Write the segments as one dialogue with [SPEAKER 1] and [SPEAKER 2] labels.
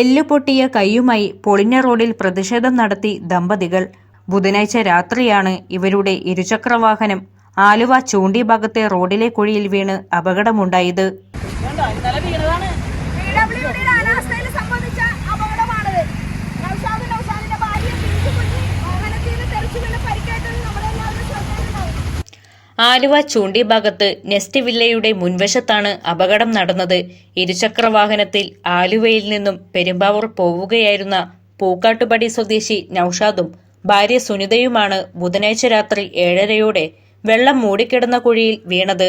[SPEAKER 1] എല്ലുപൊട്ടിയ കൈയുമായി പൊളിഞ്ഞ റോഡിൽ പ്രതിഷേധം നടത്തി ദമ്പതികൾ. ബുധനാഴ്ച രാത്രിയാണ് ഇവരുടെ ഇരുചക്രവാഹനം ആലുവ ചൂണ്ടി ഭാഗത്തെ റോഡിലെ കുഴിയിൽ വീണ് അപകടമുണ്ടായത്.
[SPEAKER 2] PWD
[SPEAKER 1] ആലുവ ചൂണ്ടി ഭാഗത്ത് നെസ്റ്റ് വില്ലയുടെ മുൻവശത്താണ് അപകടം നടന്നത്. ഇരുചക്രവാഹനത്തിൽ ആലുവയിൽ നിന്നും പെരുമ്പാവൂർ പോവുകയായിരുന്ന പൂക്കാട്ടുപടി സ്വദേശി നൌഷാദും ഭാര്യ സുനിതയുമാണ് ബുധനാഴ്ച രാത്രി ഏഴരയോടെ വെള്ളം മൂടിക്കിടന്ന കുഴിയിൽ വീണത്.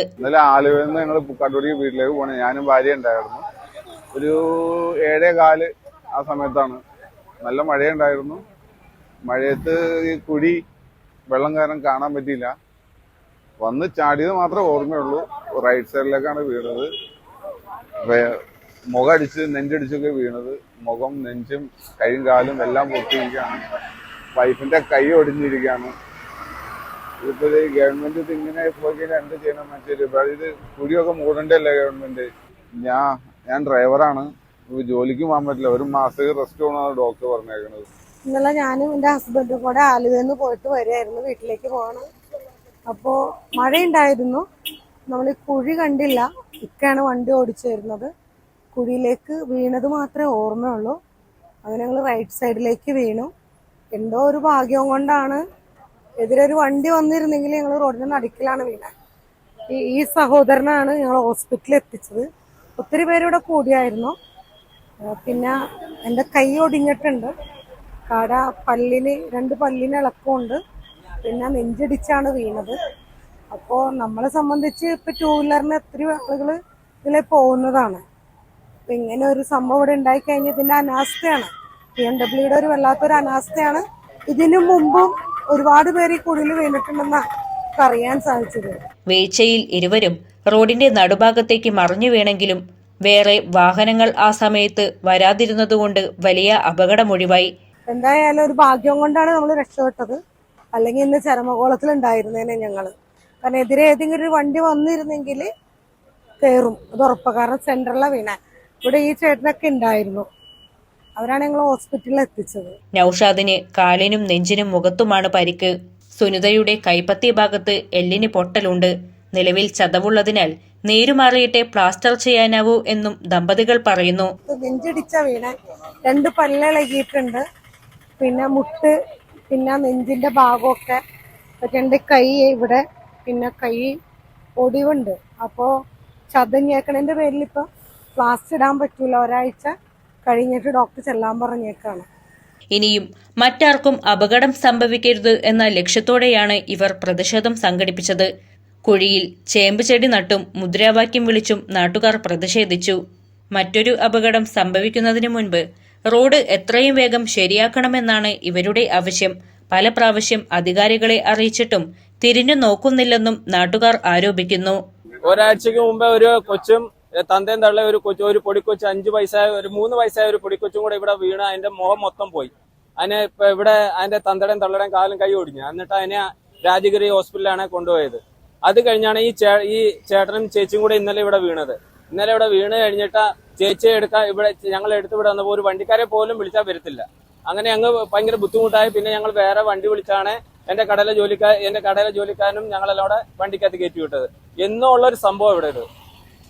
[SPEAKER 3] ആലുവയിൽ നിന്ന് പോണേ. ഞാനും ഭാര്യ ഉണ്ടായിരുന്നു. ഒരു ഏഴേ കാൽ ആ സമയത്താണ്. നല്ല മഴയുണ്ടായിരുന്നു. മഴയത്ത് ഈ കുഴി വെള്ളം കാരണം കാണാൻ പറ്റിയില്ല. വന്ന് ചാടിയത് മാത്രമേ ഓർമ്മയുള്ളൂ. റൈറ്റ് സൈഡിലേക്കാണ് വീണത്. മുഖം അടിച്ച് നെഞ്ചടിച്ചൊക്കെ വീണത്. മുഖം നെഞ്ചും കൈയും കാലും എല്ലാം പൊട്ടിയിരിക്കുകയാണ്. വൈഫിന്റെ കൈ ഒടിഞ്ഞിരിക്കുകയാണ്. ഇതിപ്പോ ഇത് ഗവൺമെന്റ് ഇത് ഇങ്ങനെ പോയി എന്ത് ചെയ്യണം മറ്റൊരു ഇത്? കുഴിയൊക്കെ മൂടണ്ടല്ലേ ഗവൺമെന്റ് ഞാൻ ഞാൻ ഡ്രൈവറാണ് ജോലിക്കും പോകാൻ പറ്റില്ല. ഒരു മാസത്തേക്ക് റെസ്റ്റ് പോകണമെന്ന് ഡോക്ടർ പറഞ്ഞേക്കുന്നത്
[SPEAKER 2] ഇന്നലെ ഞാനും എന്റെ ഹസ്ബൻഡും കൂടെ ആലുവയിൽ പോയിട്ട് വരികയായിരുന്നു. വീട്ടിലേക്ക് പോകണം. അപ്പോൾ മഴയുണ്ടായിരുന്നു. നമ്മൾ കുഴി കണ്ടില്ല. ഇക്കാണ് വണ്ടി ഓടിച്ചു വരുന്നത്. കുഴിയിലേക്ക് വീണത് മാത്രമേ ഓർമ്മയുള്ളൂ. അങ്ങനെ ഞങ്ങൾ റൈറ്റ് സൈഡിലേക്ക് വീണു. എന്തോ ഒരു ഭാഗ്യം കൊണ്ടാണ് എതിരൊരു വണ്ടി വന്നിരുന്നെങ്കിൽ ഞങ്ങൾ റോഡിന് നടുക്കിലാണ് വീണത് ഈ സഹോദരനാണ് ഞങ്ങൾ ഹോസ്പിറ്റലിൽ എത്തിച്ചത്. ഒത്തിരി പേരിവിടെ കൂടിയായിരുന്നു. പിന്നെ എന്റെ കൈ ഒടിഞ്ഞിട്ടുണ്ട്. കട പല്ലിന് രണ്ട് പല്ലിന് ഇളക്കമുണ്ട് പിന്നെ നെഞ്ചടിച്ചാണ് വീണത്. അപ്പോൾ നമ്മളെ സംബന്ധിച്ച് ഇപ്പം ടൂ വീലറിന് എത്ര ആളുകൾ ഇതിലെ പോകുന്നതാണ്. അപ്പം ഇങ്ങനെ ഒരു സംഭവം ഇവിടെ ഉണ്ടായി കഴിഞ്ഞാൽ ഇതിന്റെ അനാസ്ഥയാണ്. പി എം ഡബ്ല്യൂയുടെ ഒരു വല്ലാത്തൊരു അനാസ്ഥയാണ്. ഇതിനു മുമ്പും ഒരുപാട് പേര് ഈ കുഴിയിൽ വീണിട്ടുണ്ടെന്നാണ് പറയാൻ അറിയാൻ സാധിച്ചത്.
[SPEAKER 1] വീഴ്ചയിൽ ഇരുവരും റോഡിന്റെ നടുഭാഗത്തേക്ക് മറിഞ്ഞു വീണെങ്കിലും വേറെ വാഹനങ്ങൾ ആ സമയത്ത് വരാതിരുന്നതുകൊണ്ട് വലിയ അപകടമൊഴിവായി
[SPEAKER 2] എന്തായാലും ഒരു ഭാഗ്യം കൊണ്ടാണ് നമ്മൾ രക്ഷപ്പെട്ടത്. അല്ലെങ്കിൽ ഇന്ന് ചരമകോളത്തിൽ ഉണ്ടായിരുന്നേനെ ഞങ്ങൾ കാരണം എതിരെ ഏതെങ്കിലും ഒരു വണ്ടി വന്നിരുന്നെങ്കിൽ കയറും അത് ഉറപ്പാണ് കാരണം സെൻട്രലിലെ വീണ. ഇവിടെ ഈ ചേട്ടനൊക്കെ ഉണ്ടായിരുന്നു. അവരാണ് ഞങ്ങൾ ഹോസ്പിറ്റലിൽ എത്തിച്ചത്.
[SPEAKER 1] നൌഷാദിന് കാലിനും നെഞ്ചിനും മുഖത്തുമാണ് പരിക്ക്. സുനിതയുടെ കൈപ്പത്തി ഭാഗത്ത് എല്ലിന് പൊട്ടലുണ്ട്. നിലവിൽ ചതവുള്ളതിനാൽ നേരുമാറിയിട്ടേ പ്ലാസ്റ്റർ ചെയ്യാനാവൂ എന്നും ദമ്പതികൾ പറയുന്നു.
[SPEAKER 2] നെഞ്ചിടിച്ച വീണ. രണ്ട് പല്ലിളകിയിട്ടുണ്ട് പിന്നെ മുട്ട് പിന്നെ നെഞ്ചിന്റെ ഭാഗമൊക്കെ രണ്ട് കൈ ഇവിടെ പിന്നെ കൈ ഒടിവുണ്ട്. അപ്പോൾ ചതഞ്ഞേക്കണതിന്റെ പേരിൽ ഇപ്പൊ പ്ലാസ്റ്റ് ഇടാൻ പറ്റൂല. ഒരാഴ്ച കഴിഞ്ഞിട്ട് ഡോക്ടർ ചെല്ലാൻ പറഞ്ഞേക്കാണ്.
[SPEAKER 1] ഇനിയും മറ്റാർക്കും അപകടം സംഭവിക്കരുത് എന്ന ലക്ഷ്യത്തോടെയാണ് ഇവർ പ്രതിഷേധം സംഘടിപ്പിച്ചത്. കുഴിയിൽ ചേമ്പ് ചെടി നട്ടും മുദ്രാവാക്യം വിളിച്ചും നാട്ടുകാർ പ്രതിഷേധിച്ചു. മറ്റൊരു അപകടം സംഭവിക്കുന്നതിന് മുൻപ് റോഡ് എത്രയും വേഗം ശരിയാക്കണമെന്നാണ് ഇവരുടെ ആവശ്യം. പല പ്രാവശ്യം അധികാരികളെ അറിയിച്ചിട്ടും തിരിഞ്ഞു നോക്കുന്നില്ലെന്നും നാട്ടുകാർ ആരോപിക്കുന്നു.
[SPEAKER 4] ഒരാഴ്ചക്ക് മുമ്പേ ഒരു കൊച്ചും തന്തേം തന്തയും തള്ള ഒരു കൊച്ചു ഒരു പൊടിക്കൊച്ച് അഞ്ചു വയസ്സായ ഒരു മൂന്ന് വയസ്സായ ഒരു പൊടിക്കൊച്ചും കൂടെ ഇവിടെ വീണ് അതിന്റെ മുഖം മൊത്തം പോയി. അതിനെ ഇപ്പൊ ഇവിടെ അതിന്റെ തന്തടേം തള്ളടേം കാലും കൈ ഒടിഞ്ഞു. എന്നിട്ട് അതിനെ രാജഗിരി ഹോസ്പിറ്റലാണ് കൊണ്ടുപോയത്. അത് കഴിഞ്ഞാണ് ഈ ഈ ചേട്ടനും ചേച്ചിയും കൂടെ ഇന്നലെ ഇവിടെ വീണത്. ഇന്നലെ ഇവിടെ വീണ് കഴിഞ്ഞിട്ട് ചേച്ചിയെ എടുക്കാൻ ഇവിടെ ഞങ്ങൾ എടുത്ത് ഇവിടെ വന്നപ്പോൾ ഒരു വണ്ടിക്കാരെ പോലും വിളിച്ചാൽ വരത്തില്ല. അങ്ങനെ ഞങ്ങൾ ഭയങ്കര ബുദ്ധിമുട്ടായി. പിന്നെ ഞങ്ങൾ വേറെ വണ്ടി വിളിച്ചാണ് എന്റെ കടയിലെ ജോലിക്കാർ എന്റെ കടയിലെ ജോലിക്കാരനും ഞങ്ങളെല്ലാം അവിടെ വണ്ടിക്കകത്ത് കയറ്റി വിട്ടത്. എന്നും ഉള്ള ഒരു സംഭവം ഇവിടെ ഇത്.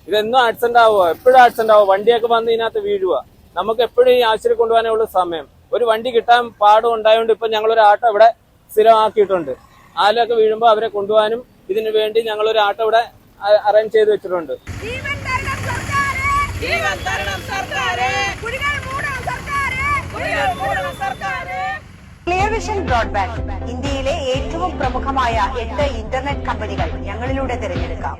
[SPEAKER 4] ഇതെന്നും ആക്സിഡന്റ് ആവുക എപ്പോഴും ആക്സിഡന്റ് ആവുക വണ്ടിയൊക്കെ വന്ന് ഇതിനകത്ത് വീഴുക നമുക്ക് എപ്പോഴും ഈ ആശുപത്രി കൊണ്ടുപോകാനേ ഉള്ള സമയം. ഒരു വണ്ടി കിട്ടാൻ പാടും ഉണ്ടായതുകൊണ്ട് ഇപ്പൊ ഞങ്ങൾ ഒരു ആട്ടോ ഇവിടെ സ്ഥിരമാക്കിയിട്ടുണ്ട്. ആലൊക്കെ വീഴുമ്പോൾ അവരെ കൊണ്ടുപോകാനും ഇതിനു വേണ്ടി ഞങ്ങൾ ഒരു ആട്ടോ ഇവിടെ അറേഞ്ച് ചെയ്ത് വെച്ചിട്ടുണ്ട്.
[SPEAKER 2] ജീവൻ തരണം സർക്കാരെ. സർക്കാരെ കുഴികൾ മൂടണം സർക്കാരെ. കുഴികൾ മൂടണം സർക്കാരെ.
[SPEAKER 5] ക്ലിയർ ബ്രോഡ്ബാൻഡ് ഇന്ത്യയിലെ ഏറ്റവും പ്രമുഖമായ എട്ട് ഇന്റർനെറ്റ് കമ്പനികൾ ഞങ്ങളിലൂടെ തിരഞ്ഞെടുക്കാം.